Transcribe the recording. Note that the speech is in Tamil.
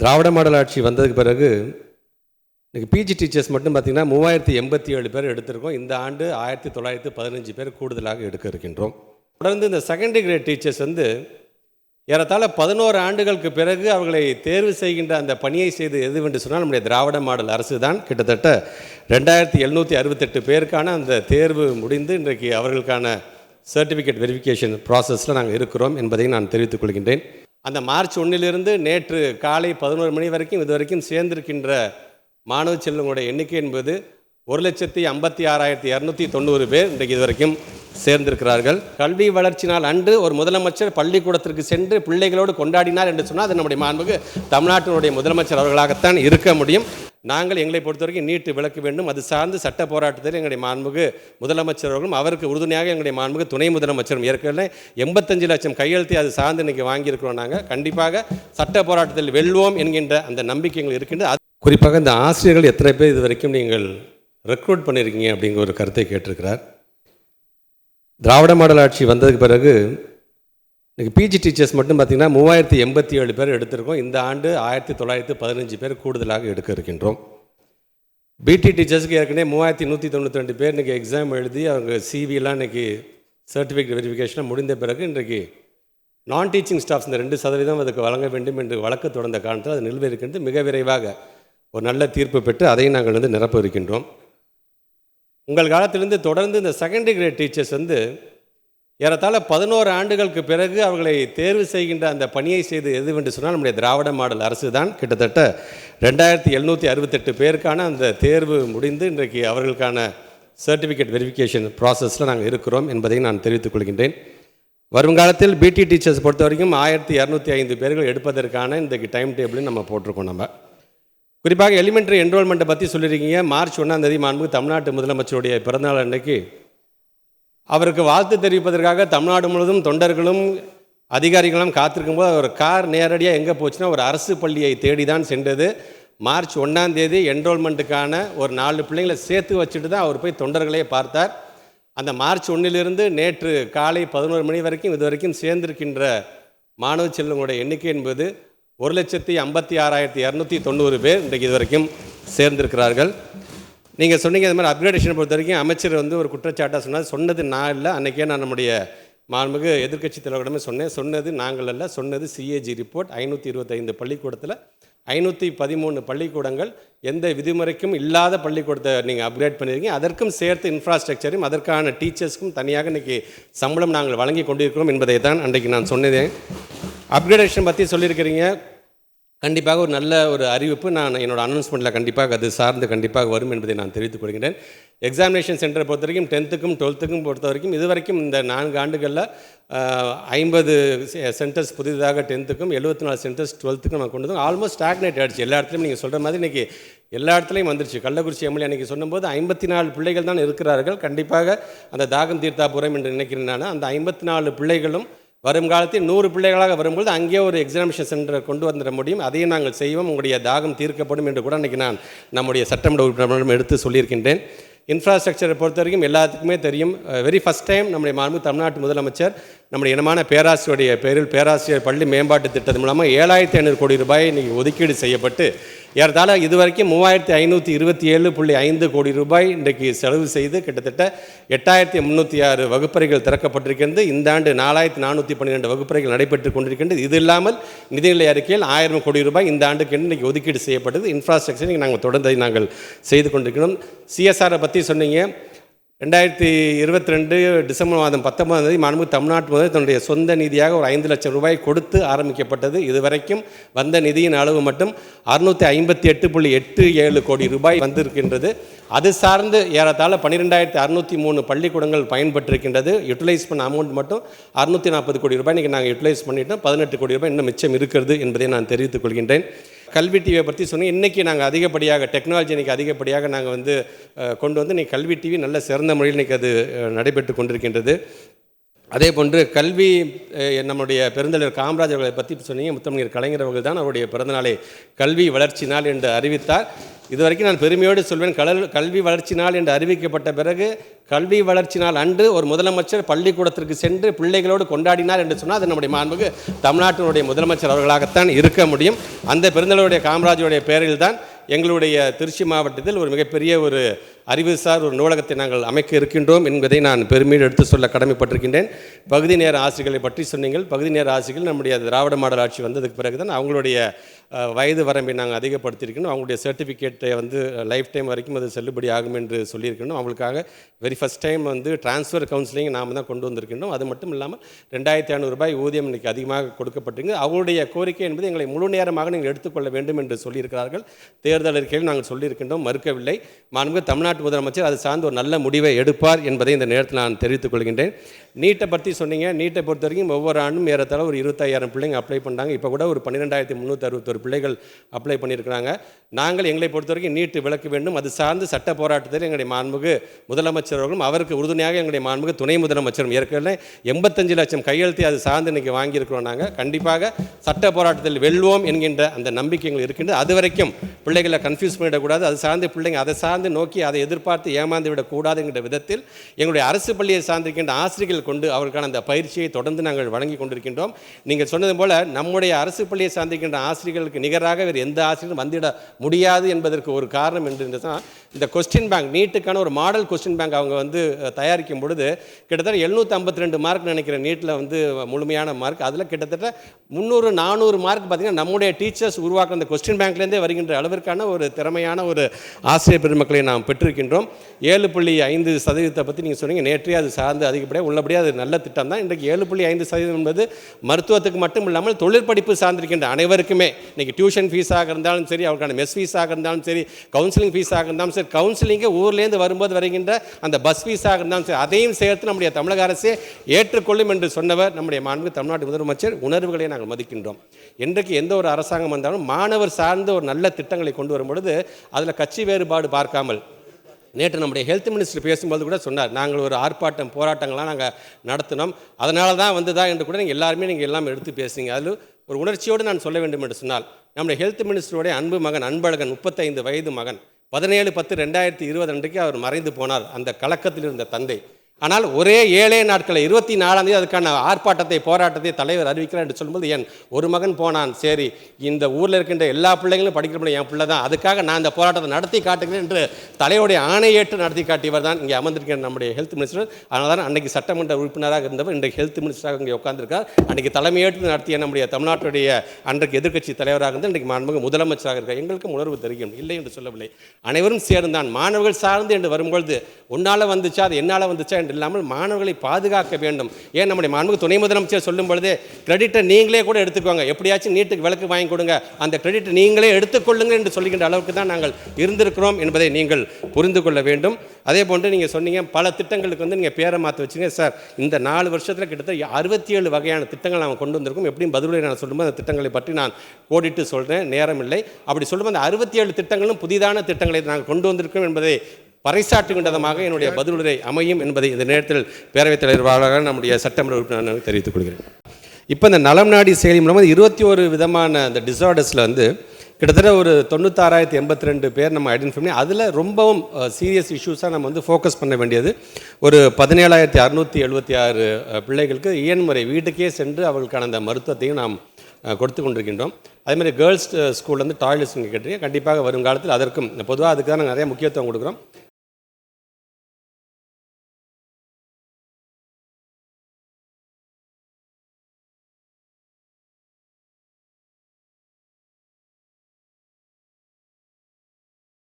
திராவிட மாடல் ஆட்சி வந்ததுக்கு பிறகு இன்றைக்கி பிஜி டீச்சர்ஸ் மட்டும் பார்த்திங்கன்னா மூவாயிரத்தி எண்பத்தி ஏழு பேர் எடுத்திருக்கோம். இந்த ஆண்டு ஆயிரத்தி தொள்ளாயிரத்தி பதினஞ்சு பேர் கூடுதலாக எடுக்க இருக்கின்றோம். தொடர்ந்து இந்த செகண்டரி கிரேட் டீச்சர்ஸ் வந்து ஏறத்தாழ பதினோரு ஆண்டுகளுக்கு பிறகு அவர்களை தேர்வு செய்கின்ற அந்த பணியை செய்து எது எதுவென்று சொன்னால் நம்முடைய திராவிட மாடல் அரசு தான். கிட்டத்தட்ட ரெண்டாயிரத்தி எழுநூற்றி அறுபத்தெட்டு பேருக்கான அந்த தேர்வு முடிந்து இன்றைக்கு அவர்களுக்கான சர்டிஃபிகேட் வெரிஃபிகேஷன் ப்ராசஸில் நாங்கள் இருக்கிறோம் என்பதை நான் தெரிவித்துக் கொள்கின்றேன். அந்த மார்ச் ஒன்றிலிருந்து நேற்று காலை பதினோரு மணி வரைக்கும் இதுவரைக்கும் சேர்ந்திருக்கின்ற மாணவ செல்வங்களுடைய எண்ணிக்கை என்பது ஒரு லட்சத்தி ஐம்பத்தி ஆறாயிரத்தி இரநூத்தி தொண்ணூறு பேர் இன்றைக்கு இதுவரைக்கும் சேர்ந்திருக்கிறார்கள். கல்வி வளர்ச்சி நாள் அன்று ஒரு முதலமைச்சர் பள்ளிக்கூடத்திற்கு சென்று பிள்ளைகளோடு கொண்டாடினார் என்று சொன்னால் அது நம்முடைய மாண்புக்கு தமிழ்நாட்டினுடைய முதலமைச்சர் அவர்களாகத்தான் இருக்க முடியும். நாங்கள் எங்களை பொறுத்தவரைக்கும் நீட்டு விளக்க வேண்டும். அது சார்ந்து சட்ட போராட்டத்தில் எங்களுடைய மாண்புக்கு முதலமைச்சர் அவர்களும் அவருக்கு உறுதுணையாக எங்களுடைய மாண்புக்கு துணை முதலமைச்சரும் ஏற்கனவே எண்பத்தஞ்சு லட்சம் கையெழுத்தை அது சார்ந்து இன்னைக்கு வாங்கியிருக்கிறோம் நாங்கள் கண்டிப்பாக சட்ட போராட்டத்தில் வெல்வோம் என்கின்ற அந்த நம்பிக்கை எங்களுக்கு இருக்கின்றது. அது- குறிப்பாக இந்த ஆசிரியர்கள் எத்தனை பேர் இது வரைக்கும் நீங்கள் ரெக்ரூட் பண்ணியிருக்கீங்க அப்படிங்கிற ஒரு கருத்தை கேட்டிருக்கிறார். திராவிட மாடல் ஆட்சி வந்ததுக்கு பிறகு இன்றைக்கி பிஜி டீச்சர்ஸ் மட்டும் பார்த்திங்கன்னா மூவாயிரத்தி எண்பத்தி ஏழு பேர் எடுத்திருக்கோம். இந்த ஆண்டு ஆயிரத்தி தொள்ளாயிரத்தி பதினஞ்சு பேர் கூடுதலாக எடுக்க இருக்கின்றோம். பிடி டீச்சர்ஸுக்கு ஏற்கனவே மூவாயிரத்தி நூற்றி தொண்ணூற்றி ரெண்டு பேர் இன்றைக்கி எக்ஸாம் எழுதி அவங்க சிவிலாம் இன்றைக்கி சர்டிஃபிகேட் வெரிஃபிகேஷனாக முடிந்த பிறகு இன்றைக்கு நான் டீச்சிங் ஸ்டாஃப்ஸ் இந்த ரெண்டு சதவீதம் அதுக்கு வழங்க வேண்டும் என்று வழக்கு தொடர்ந்த காரணத்தில் அது நிலுவையிருக்கின்றது மிக விரைவாக ஒரு நல்ல தீர்ப்பு பெற்று அதையும் நாங்கள் வந்து நிரப்ப இருக்கின்றோம். உங்கள் காலத்திலிருந்து தொடர்ந்து இந்த செகண்டரி கிரேட் டீச்சர்ஸ் வந்து ஏறத்தாழ பதினோரு ஆண்டுகளுக்கு பிறகு அவர்களை தேர்வு செய்கின்ற அந்த பணியை செய்து எதுவென்று சொன்னால் நம்முடைய திராவிட மாடல் அரசு தான். கிட்டத்தட்ட ரெண்டாயிரத்தி எழுநூற்றி அறுபத்தெட்டு பேருக்கான அந்த தேர்வு முடிந்து இன்றைக்கு அவர்களுக்கான சர்டிஃபிகேட் வெரிஃபிகேஷன் ப்ராசஸில் நாங்கள் இருக்கிறோம் என்பதையும் நான் தெரிவித்துக் கொள்கின்றேன். வருங்காலத்தில் பிடி டீச்சர்ஸ் பொறுத்த வரைக்கும் ஆயிரத்தி இரநூத்தி ஐந்து பேர்கள் எடுப்பதற்கான இன்றைக்கு டைம் டேபிளையும் நம்ம போட்டிருக்கோம் நம்ம. குறிப்பாக எலிமெண்ட்ரி என்ரோல்மெண்ட்டை பற்றி சொல்லியிருக்கீங்க. மார்ச் ஒன்றாம் தேதி மாண்பு தமிழ்நாட்டு முதலமைச்சருடைய பிறந்தநாள் அன்னைக்கு அவருக்கு வாழ்த்து தெரிவிப்பதற்காக தமிழ்நாடு முழுவதும் தொண்டர்களும் அதிகாரிகளும் காத்திருக்கும் போது அவர் கார் நேரடியாக எங்கே போச்சுன்னா ஒரு அரசு பள்ளியை தேடி தான் சென்றது. மார்ச் ஒன்றாம் தேதி என்ரோல்மெண்ட்டுக்கான ஒரு நாலு பிள்ளைங்களை சேர்த்து வச்சுட்டு தான் அவர் போய் தொண்டர்களே பார்த்தார். அந்த மார்ச் ஒன்றிலிருந்து நேற்று காலை பதினோரு மணி வரைக்கும் இது வரைக்கும் சேர்ந்திருக்கின்ற மாணவ செல்வங்களுடைய எண்ணிக்கை என்பது ஒரு லட்சத்தி ஐம்பத்தி ஆறாயிரத்தி இரநூத்தி தொண்ணூறு பேர் இன்றைக்கு இது வரைக்கும் சேர்ந்திருக்கிறார்கள். நீங்கள் சொன்னீங்க அது மாதிரி அப்கிரேடேஷனை பொறுத்த வரைக்கும் அமைச்சர் வந்து ஒரு குற்றச்சாட்டாக சொன்னார். சொன்னது நான் இல்லை. அன்றைக்கே நான் நம்முடைய மாண்புமிகு எதிர்க்கட்சி தலைவரிடமே சொன்னேன். சொன்னது நாங்கள் அல்ல. சொன்னது சிஏஜி ரிப்போர்ட் ஐநூற்றி இருபத்தைந்து பள்ளிக்கூடத்தில் ஐநூற்றி பதிமூணு பள்ளிக்கூடங்கள் எந்த விதிமுறைக்கும் இல்லாத பள்ளிக்கூடத்தை நீங்கள் அப்கிரேட் பண்ணியிருக்கீங்க. அதற்கும் சேர்த்து இன்ஃப்ராஸ்ட்ரக்சரையும் அதற்கான டீச்சர்ஸ்க்கும் தனியாக இன்றைக்கி சம்பளம் நாங்கள் வழங்கி கொண்டிருக்கிறோம் என்பதை தான் அன்றைக்கு நான் சொன்னதேன் அப்கிரேடேஷன் பற்றி சொல்லியிருக்கிறீங்க. கண்டிப்பாக ஒரு நல்ல ஒரு அறிவிப்பு நான் என்னோட அனௌன்ஸ்மெண்ட்டில் கண்டிப்பாக அது சார்ந்து கண்டிப்பாக வரும் என்பதை நான் தெரிவித்துக் கொள்கிறேன். எக்ஸாமினேஷன் சென்டரை பொறுத்த வரைக்கும் டென்த்துக்கும் டுவெல்த்துக்கும் பொறுத்த வரைக்கும் இது வரைக்கும் இந்த நான்கு ஆண்டுகளில் ஐம்பது சென்டர்ஸ் புதிதாக டென்த்துக்கும் எழுபத்தி நாலு சென்டர்ஸ் டுவெல்த்துக்கும் நான் கொண்டு வந்து ஆல்மோஸ்ட் ஸ்டாக்னேட் ஆகிடுச்சு எல்லா இடத்துலையும் நீங்கள் சொல்கிற மாதிரி இன்றைக்கி எல்லா இடத்துலையும் வந்துருச்சு. கள்ளக்குறிச்சி எம்எல்ஏ அன்றைக்கி சொன்னபோது ஐம்பத்தி நாலு பிள்ளைகள் தான் இருக்கிறார்கள். கண்டிப்பாக அந்த தாகம் தீர்த்தாபுரம் என்று நினைக்கிறேன் நான். அந்த ஐம்பத்தி நாலு பிள்ளைகளும் வருங்காலத்தில் நூறு பிள்ளைகளாக வரும்பொழுது அங்கே ஒரு எக்ஸாமினேஷன் சென்டரை கொண்டு வந்துட முடியும். அதையும் நாங்கள் செய்வோம். உங்களுடைய தாகம் தீர்க்கப்படும் என்று கூட அன்றைக்கி நான் நம்முடைய சட்டமன்ற உறுப்பினரிடம் எடுத்து சொல்லியிருக்கின்றேன். இன்ஃப்ராஸ்ட்ரக்சரை பொறுத்த வரைக்கும் எல்லாத்துக்குமே தெரியும். வெரி ஃபஸ்ட் டைம் நம்முடைய மாண்பு தமிழ்நாட்டு முதலமைச்சர் நம்முடைய இனமான பேராசிரியருடைய பேரில் பேராசிரியர் பள்ளி மேம்பாட்டு திட்டத்தின் மூலமாக ஏழாயிரத்தி ஐநூறு கோடி ரூபாய் இன்றைக்கி ஒதுக்கீடு செய்யப்பட்டு ஏறத்தாழ இதுவரைக்கும் மூவாயிரத்தி ஐநூற்றி இருபத்தி ஏழு புள்ளி ஐந்து கோடி ரூபாய் இன்றைக்கு செலவு செய்து கிட்டத்தட்ட எட்டாயிரத்தி முந்நூற்றி ஆறு வகுப்பறைகள் திறக்கப்பட்டிருக்கின்றது. இந்த ஆண்டு நாலாயிரத்தி நானூற்றி பன்னிரெண்டு வகுப்பறைகள் நடைபெற்று கொண்டிருக்கின்றது. இது இல்லாமல் நிதிநிலை அறிக்கையில் ஆயிரம் கோடி ரூபாய் இந்த ஆண்டுக்கு இன்றைக்கி ஒதுக்கீடு செய்யப்பட்டது. இன்ஃப்ராஸ்ட்ரக்சரை நாங்கள் தொடர்ந்து நாங்கள் செய்து கொண்டிருக்கிறோம். சிஎஸ்ஆரை பற்றி சொன்னீங்க. ரெண்டாயிரத்தி இருபத்தி ரெண்டு டிசம்பர் மாதம் பத்தொன்பதாம் தேதி மாண்பு தமிழ்நாட்டு முதல் தன்னுடைய சொந்த நிதியாக ஒரு ஐந்து லட்சம் ரூபாய் கொடுத்து ஆரம்பிக்கப்பட்டது. இதுவரைக்கும் வந்த நிதியின் அளவு மட்டும் அறுநூற்றி ஐம்பத்தி எட்டு புள்ளி எட்டு ஏழு கோடி ரூபாய் வந்திருக்கின்றது. அது சார்ந்து ஏறத்தாழ பன்னிரெண்டாயிரத்தி அறுநூற்றி மூணு பள்ளிக்கூடங்கள் பயன்பட்டிருக்கின்றது யூட்டிலைஸ் பண்ண அமௌண்ட் மட்டும் அறுநூற்றி நாற்பது கோடி ரூபாய் இன்றைக்கி நாங்கள் யூட்டிலைஸ் பண்ணிவிட்டோம் பதினெட்டு கோடி ரூபாய் இன்னும் மிச்சம் இருக்கிறது என்பதை நான் தெரிவித்துக் கொள்கின்றேன். கல்வி டிவியை பற்றி சொன்னேன் இன்றைக்கி நாங்கள் அதிகப்படியாக டெக்னாலஜி இன்றைக்கி அதிகப்படியாக நாங்கள் வந்து கொண்டு வந்து இன்றைக்கி கல்வி டிவி நல்ல சிறந்த முறையில் இன்றைக்கி அது நடைபெற்று கொண்டிருக்கின்றது. அதே போன்று கல்வி நம்முடைய பெருந்தலைவர் காமராஜர் அவர்களை பற்றி சொன்னீங்க. முத்தமிழர் கலைஞர் அவர்கள் தான் அவருடைய பிறந்தநாளை கல்வி வளர்ச்சி நாள் என்று அறிவித்தார். இது வரைக்கும் நான் பெருமையோடு சொல்வேன் கலல் கல்வி வளர்ச்சி நாள் என்று அறிவிக்கப்பட்ட பிறகு கல்வி வளர்ச்சி நாள் அன்று ஒரு முதலமைச்சர் பள்ளிக்கூடத்திற்கு சென்று பிள்ளைகளோடு கொண்டாடினார் என்று சொன்னால் அது நம்முடைய மாண்புக்கு தமிழ்நாட்டினுடைய முதலமைச்சர் அவர்களாகத்தான் இருக்க முடியும். அந்த பெருந்தலைவருடைய காமராஜருடைய பெயரில் தான் எங்களுடைய திருச்சி மாவட்டத்தில் ஒரு மிகப்பெரிய ஒரு அறிவுசார் ஒரு நூலகத்தை நாங்கள் அமைக்க இருக்கின்றோம் என்பதை நான் பெருமையோடு எடுத்து சொல்ல கடமைப்பட்டிருக்கின்றேன். பகுதி நேர ஆசிரியர்களை பற்றி சொன்னீங்கள். பகுதி நேர ஆசிரியர்கள் நம்முடைய திராவிட மாடல் ஆட்சி வந்ததுக்கு பிறகு தான் அவங்களுடைய வயது வரம்பை நாங்கள் அதிகப்படுத்தியிருக்கணும். அவங்களுடைய சர்டிஃபிகேட்டை வந்து லைஃப் டைம் வரைக்கும் அது செல்லுபடி ஆகும் என்று சொல்லியிருக்கணும். அவங்களுக்காக வெரி ஃபஸ்ட் டைம் வந்து ட்ரான்ஸ்ஃபர் கவுன்சிலிங் நாம் தான் கொண்டு வந்திருக்கின்றோம். அது மட்டும் இல்லாமல் ரெண்டாயிரத்தி ஐநூறுரூபாய் ஊதியம் இன்னைக்கு அதிகமாக கொடுக்கப்பட்டிருக்கு. அவங்களுடைய கோரிக்கை என்பது எங்களை முழு நேரமாக நீங்கள் எடுத்துக்கொள்ள வேண்டும் என்று சொல்லியிருக்கிறார்கள். தேர்தல் அறிக்கையில் நாங்கள் சொல்லியிருக்கின்றோம். மறுக்கவில்லை. மாண்பு தமிழ்நாட்டு முதலமைச்சர் அது சார்ந்து ஒரு நல்ல முடிவை எடுப்பார் என்பதை இந்த நேரத்தில் நான் தெரிவித்துக் கொள்கின்றேன். நீட்டை பற்றி சொன்னீங்க. நீட்டை பொறுத்த வரைக்கும் ஒவ்வொரு ஆண்டும் ஏறத்தாழ ஒரு இருபத்தாயிரம் பிள்ளைங்க அப்ளை பண்ணாங்க இப்போ கூட ஒரு பன்னிரெண்டாயிரத்தி முந்நூற்றி அறுபத்தொரு பிள்ளைகள் அப்ளை பண்ணியிருக்கிறாங்க. நாங்கள் எங்களை பொறுத்த வரைக்கும் நீட்டு விளக்க வேண்டும். அது சார்ந்து சட்ட போராட்டத்தில் எங்களுடைய மாண்புகு முதலமைச்சர் அவர்களும் அவருக்கு உறுதுணையாக எங்களுடைய மாண்புகு துணை முதலமைச்சரும் ஏற்கனவே எண்பத்தஞ்சு லட்சம் கையெழுத்தை அது சார்ந்து இன்னைக்கு வாங்கியிருக்கிறோம் நாங்கள் கண்டிப்பாக சட்ட போராட்டத்தில் வெல்வோம் என்கின்ற அந்த நம்பிக்கை எங்களுக்கு இருக்கின்றது. அது வரைக்கும் பிள்ளைகளை கன்ஃபியூஸ் பண்ணிடக்கூடாது. அது சார்ந்து பிள்ளைங்க அதை சார்ந்து நோக்கி அதை எதிர்பார்த்து ஏமாந்து விடக்கூடாதுங்கிற விதத்தில் எங்களுடைய அரசு பள்ளியை சார்ந்திருக்கின்ற ஆசிரியர்கள் கொண்டு அவர்களுக்கான அந்த பயிற்சியை தொடர்ந்து நாங்கள் வழங்கி கொண்டிருக்கின்றோம். நீங்கள் சொன்னது போல் நம்முடைய அரசு பள்ளியை சார்ந்திருக்கின்ற ஆசிரியர்களுக்கு நிகராக வேறு எந்த ஆசிரியரும் வந்துவிட முடியாது என்பதற்கு ஒரு காரணம் என்று தான் இந்த கொஸ்டின் பேங்க் நீட்டுக்கான ஒரு மாடல் கொஸ்டின் பேங்க் அவங்க வந்து தயாரிக்கும் பொழுது கிட்டத்தட்ட எழுநூற்றி ஐம்பத்தி ரெண்டு மார்க் நினைக்கிற நீட்டில் வந்து முழுமையான மார்க் அதில் கிட்டத்தட்ட முந்நூறு நானூறு மார்க் பார்த்தீங்கன்னா நம்முடைய டீச்சர்ஸ் உருவாக்குற அந்த கொஸ்டின் பேங்க்லேருந்தே வருகின்ற அளவிற்கான ஒரு திறமையான ஒரு ஆசிரியர் பெருமக்களை நாம் பெற்றிருக்கின்றோம். ஏழு புள்ளி ஐந்து சதவீதத்தை பற்றி நீங்கள் சொன்னீங்க. நேற்றே அது சார்ந்து அதிகப்படியாக உள்ளபடியாக அது நல்ல திட்டம் தான். இன்றைக்கு ஏழு புள்ளி ஐந்து சதவீதம் என்பது மருத்துவத்துக்கு மட்டும் இல்லாமல் தொழிற்படிப்பு சார்ந்திருக்கின்ற அனைவருக்குமே. இன்றைக்கி டியூஷன் ஃபீஸாக இருந்தாலும் சரி அவருக்கான மெஸ் ஃபீஸாக இருந்தாலும் சரி கவுன்சிலிங் ஃபீஸாக இருந்தாலும் சரி கவுன்சிலிங்கே ஊர்லேருந்து வரும்போது வருகின்ற அந்த பஸ் ஃபீஸாக இருந்தாலும் சரி அதையும் சேர்த்து நம்முடைய தமிழக அரசே ஏற்றுக்கொள்ளும் என்று சொன்னவர் நம்முடைய மாண்பு தமிழ்நாட்டு முதலமைச்சர். உணர்வுகளை நாங்கள் மதிக்கின்றோம். என்றைக்கு எந்த ஒரு அரசாங்கம் வந்தாலும் மாணவர் சார்ந்த ஒரு நல்ல திட்டங்களை கொண்டு வரும் பொழுது அதில் கட்சி வேறுபாடு பார்க்காமல். நேற்று நம்முடைய ஹெல்த் மினிஸ்டர் பேசும்போது கூட சொன்னார் நாங்கள் ஒரு ஆர்ப்பாட்டம் போராட்டங்கள்லாம் நாங்கள் நடத்தினோம். அதனால தான் வந்ததா? என்று கூட நீங்கள் எல்லாருமே நீங்கள் எல்லாம் எடுத்து பேசுனீங்க. அதில் ஒரு உணர்ச்சியோடு நான் சொல்ல வேண்டும் என்று சொன்னால் நம்முடைய ஹெல்த் மினிஸ்டருடைய அன்பு மகன் அன்பழகன் முப்பத்தைந்து வயது மகன் பதினேழு பத்து ரெண்டாயிரத்தி இருபது அன்றைக்கு அவர் மறைந்து போனார். அந்த கலக்கத்தில் இருந்த தந்தை. ஆனால் ஒரே ஏழே நாட்களில் இருபத்தி நாலாம் தேதி அதுக்கான ஆர்ப்பாட்டத்தை போராட்டத்தை தலைவர் அறிவிக்கிறார் என்று சொல்லும்போது என் ஒரு மகன் போனான். சரி இந்த ஊரில் இருக்கின்ற எல்லா பிள்ளைங்களும் படிக்கிற பிள்ளை என் பிள்ளை தான். அதுக்காக நான் இந்த போராட்டத்தை நடத்தி காட்டுகிறேன் என்று தலைவருடைய ஆணையேற்று நடத்தி காட்டியவர் தான் இங்கே அமர்ந்திருக்கிற நம்முடைய ஹெல்த் மினிஸ்டர் அதனால தான் அன்றைக்கி சட்டமன்ற உறுப்பினராக இருந்தவர் இன்றைக்கு ஹெல்த் மினிஸ்டராக இங்கே உட்கார்ந்திருக்கார். அன்றைக்கி தலைமையேற்று நடத்திய நம்முடைய தமிழ்நாட்டுடைய அன்றைக்கு எதிர்க்கட்சி தலைவராக இருந்து இன்றைக்கு மாண்புமிகு முதலமைச்சராக இருக்கார் எங்களுக்கும் உணர்வு தெரியும். இல்லை என்று சொல்லவில்லை. அனைவரும் சேர்ந்தான் மாணவர்கள் சார்ந்து என்று வரும்பொழுது உன்னால் வந்துச்சா? அது என்னால் வந்துச்சா? என்று இல்லாமல் மாணவர்களை பாதுகாக்க வேண்டும். ஏன் நம்முடைய மாண்புமிகு துணை முதலமைச்சர் சொல்லும் பொழுதே கிரெடிட்டை நீங்களே கூட எடுத்துக்கோங்க. எப்படியாச்சும் நீட்டுக்கு விளக்கு வாங்கி கொடுங்க. அந்த கிரெடிட்டை நீங்களே எடுத்துக்கொள்ளுங்க என்று சொல்லுகின்ற அளவுக்கு தான் நாங்கள் இருந்திருக்கிறோம் என்பதை நீங்கள் புரிந்து கொள்ள வேண்டும். அதே போன்று நீங்கள் சொன்னீங்க பல திட்டங்களுக்கு வந்து நீங்கள் பேரை மாற்ற வச்சுங்க சார் இந்த நாலு வருஷத்தில் கிட்டத்தட்ட அறுபத்தி ஏழு வகையான திட்டங்கள் நாங்கள் கொண்டு வந்திருக்கோம். எப்படியும் பதிலுரை நான் சொல்லும்போது அந்த திட்டங்களை பற்றி நான் கோடிட்டு சொல்கிறேன் நேரம் இல்லை. அப்படி சொல்லும்போது அந்த அறுபத்தி ஏழு திட்டங்களும் புதிதான திட்டங்களை நாங்கள் கொண்டு வந்திருக்கோம் என்பதை பறைசாற்றுகின்ற விதமாக என்னுடைய பதிலுரை அமையும் என்பதை இந்த நேரத்தில் பேரவைத் தலைவராக நம்முடைய சட்டமன்ற உறுப்பினர் நான் தெரிவித்துக் கொள்கிறேன். இப்போ இந்த நலம் நாடி செயலி மூலமாக இருபத்தி ஒரு விதமான அந்த டிசார்டர்ஸில் வந்து கிட்டத்தட்ட ஒரு தொண்ணூத்தாறாயிரத்தி எண்பத்தி ரெண்டு பேர் நம்ம ஐடென்டிஃபை பண்ணி அதில் ரொம்பவும் சீரியஸ் இஷ்யூஸாக நம்ம வந்து ஃபோக்கஸ் பண்ண வேண்டியது. ஒரு பதினேழாயிரத்தி அறுநூற்றி எழுபத்தி ஆறு பிள்ளைகளுக்கு இயன்முறை வீட்டுக்கே சென்று அவர்களுக்கான அந்த மருத்துவத்தையும் நாம் கொடுத்து கொண்டிருக்கின்றோம். அதே மாதிரி கேர்ள்ஸ் ஸ்கூல்லேருந்து டாய்லெட்ஸ் நீங்கள் கேட்டீங்க கண்டிப்பாக வருங்காலத்தில் அதற்கும் பொதுவாக அதுக்கு தான் நாங்கள் நிறைய முக்கியத்துவம் கொடுக்குறோம்.